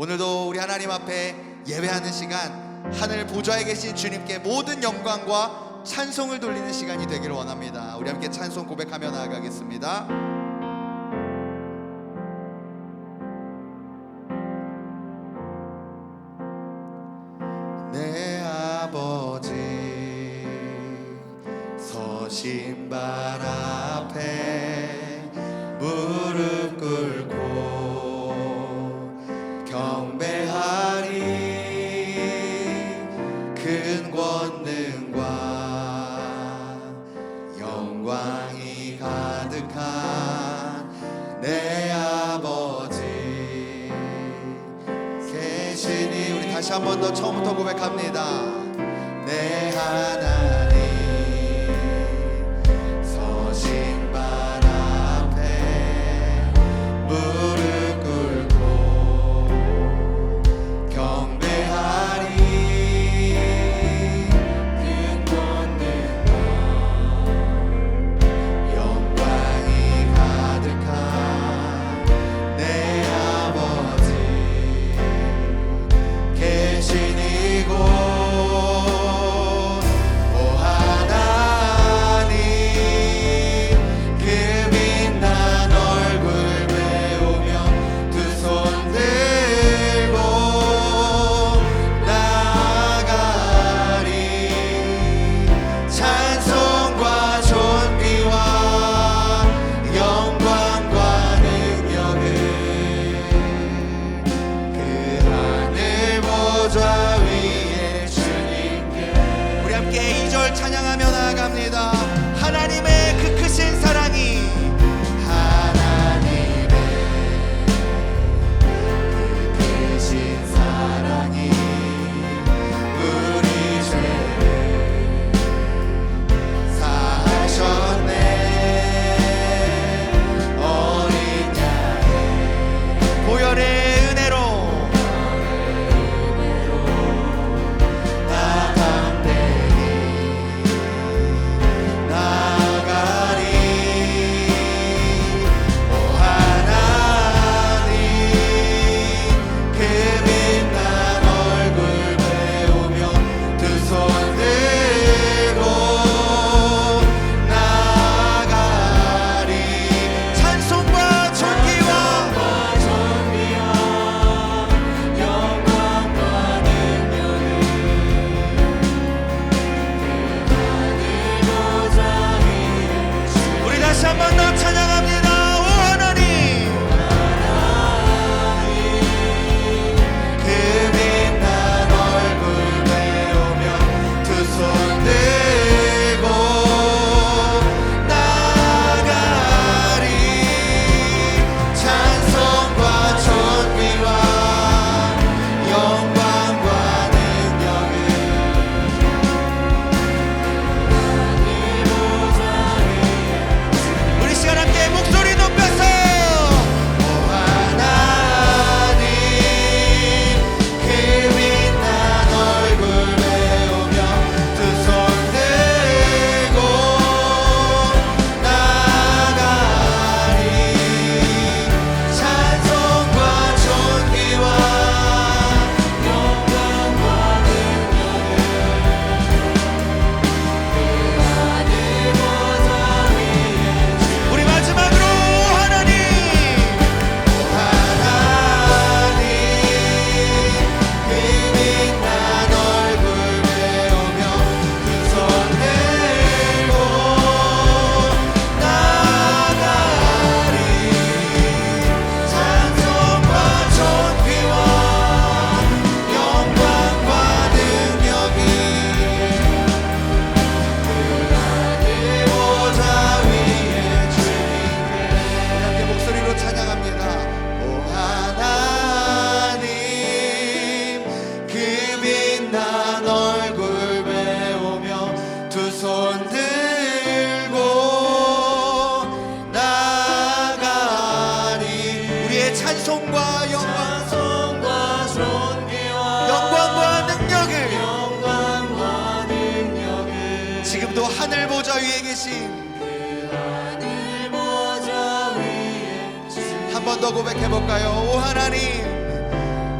오늘도 우리 하나님 앞에 예배하는 시간 하늘 보좌에 계신 주님께 모든 영광과 찬송을 돌리는 시간이 되기를 원합니다. 우리 함께 찬송 고백하며 나아가겠습니다. 다시 한 번 더 처음부터 고백합니다. 내 하나. 번 더 고백해 볼까요? 오 하나님,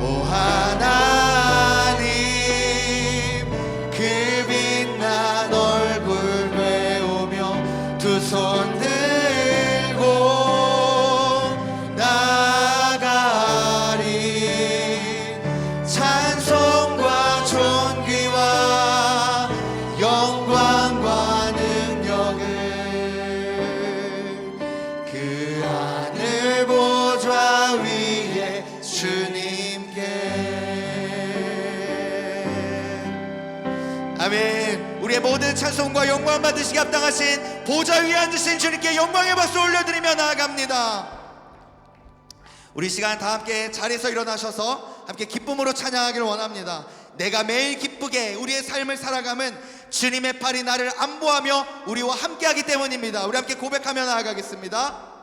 오 하나님. 찬송과 영광 받으시기 합당하신 보좌 위에 앉으신 주님께 영광의 박수 올려드리며 나아갑니다 우리 시간 다 함께 자리에서 일어나셔서 함께 기쁨으로 찬양하기를 원합니다. 내가 매일 기쁘게 우리의 삶을 살아감은 주님의 팔이 나를 안보하며 우리와 함께하기 때문입니다. 우리 함께 고백하며 나아가겠습니다.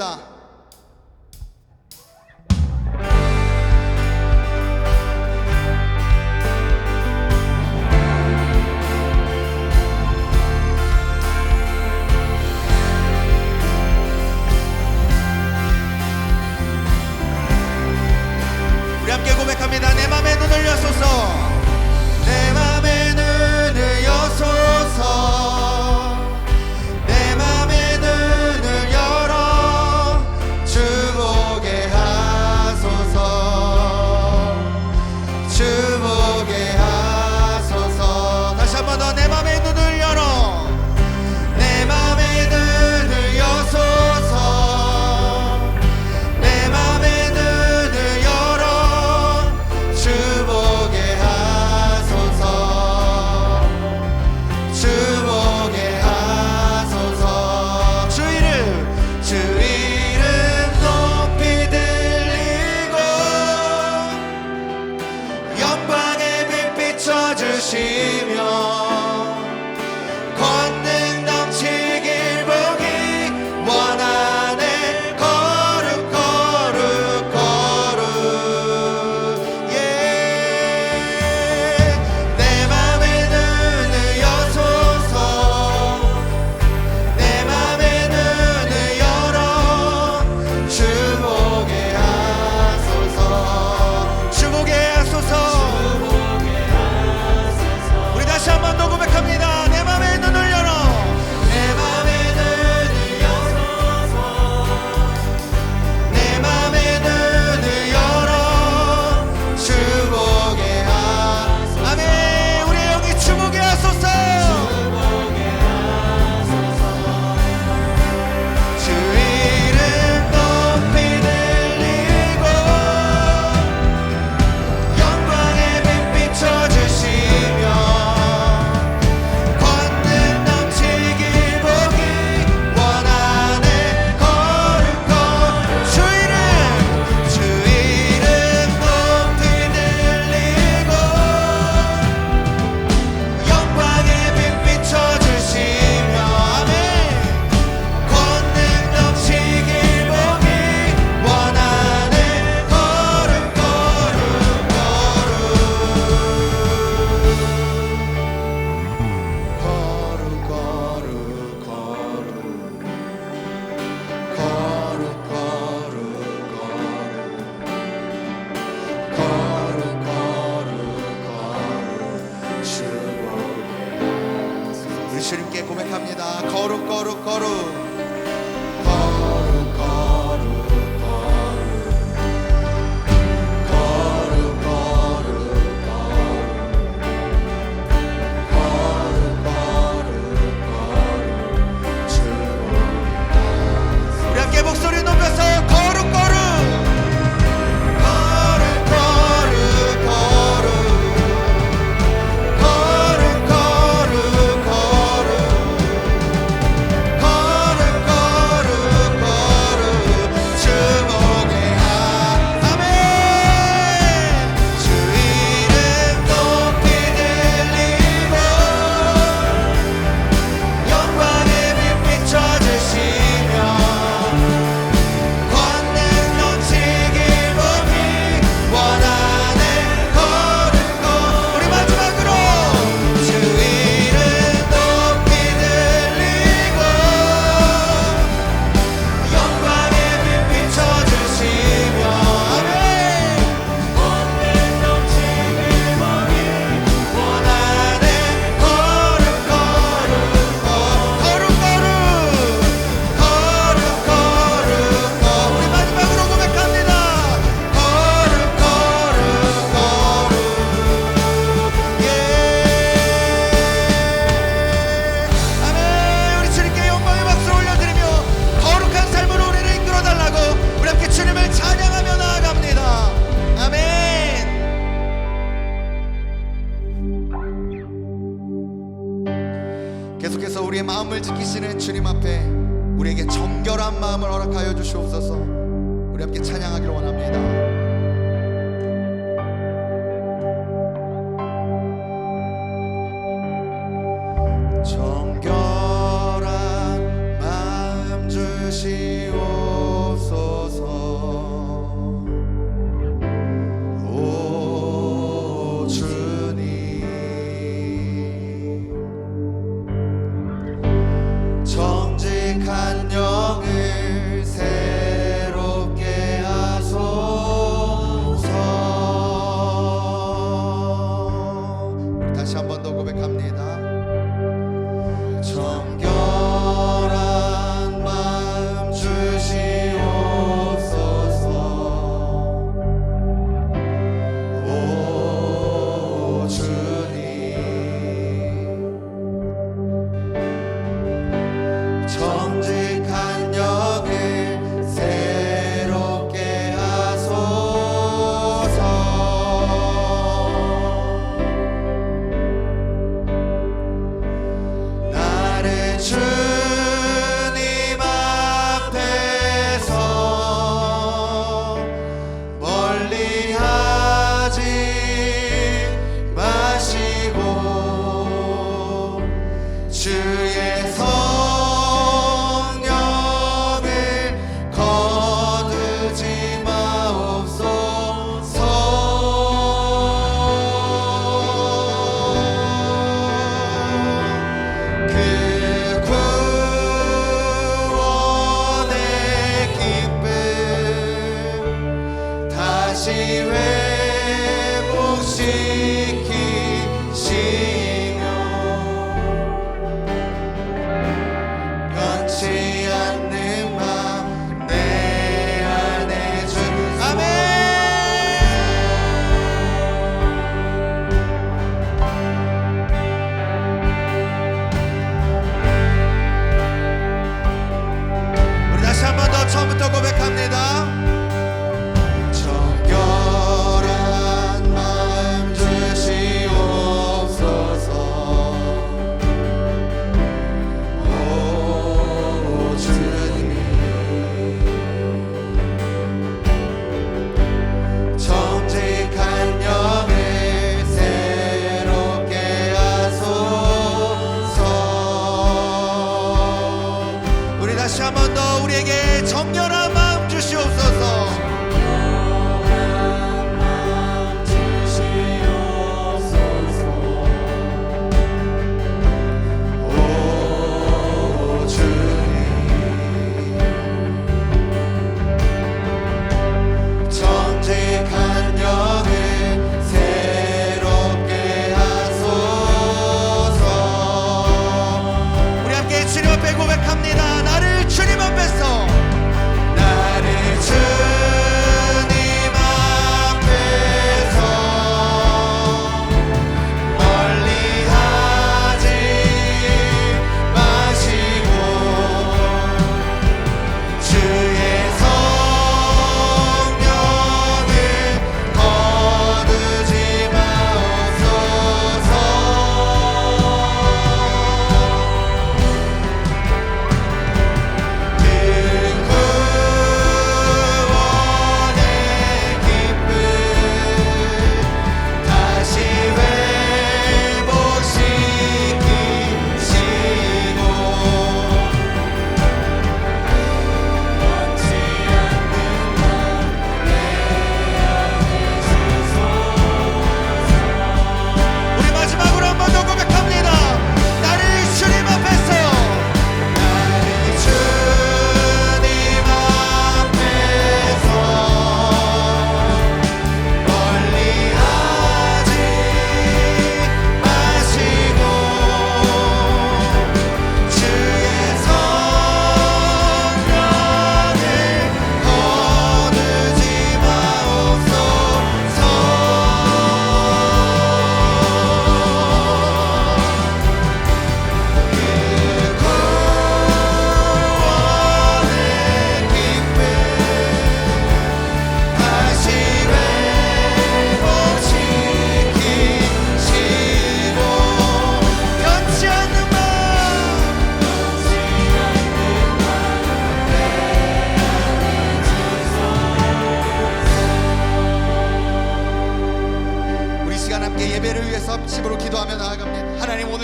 찬 우리의 마음을 지키시는 주님 앞에 우리에게 정결한 마음을 허락하여 주시옵소서. 우리 함께 찬양하기를 원합니다.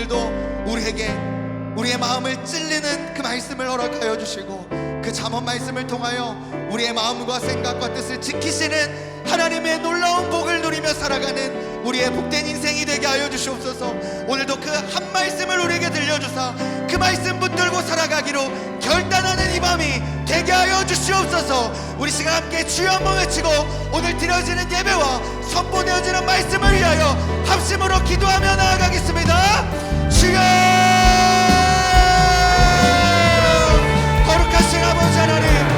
오늘도 우리에게 우리의 마음을 찔리는 그 말씀을 허락하여 주시고 그 잠언 말씀을 통하여 우리의 마음과 생각과 뜻을 지키시는 하나님의 놀라운 복을 누리며 살아가는 우리의 복된 인생이 되게 하여 주시옵소서. 오늘도 그 한 말씀을 우리에게 들려주사 그 말씀 붙들고 살아가기로 결단하는 이 밤이 되게 하여 주시옵소서. 우리 시간 함께 주여 한번 외치고 오늘 드려지는 예배와 선포되어지는 말씀을 위하여 합심으로 기도하며 거룩하신 아버지 하나님.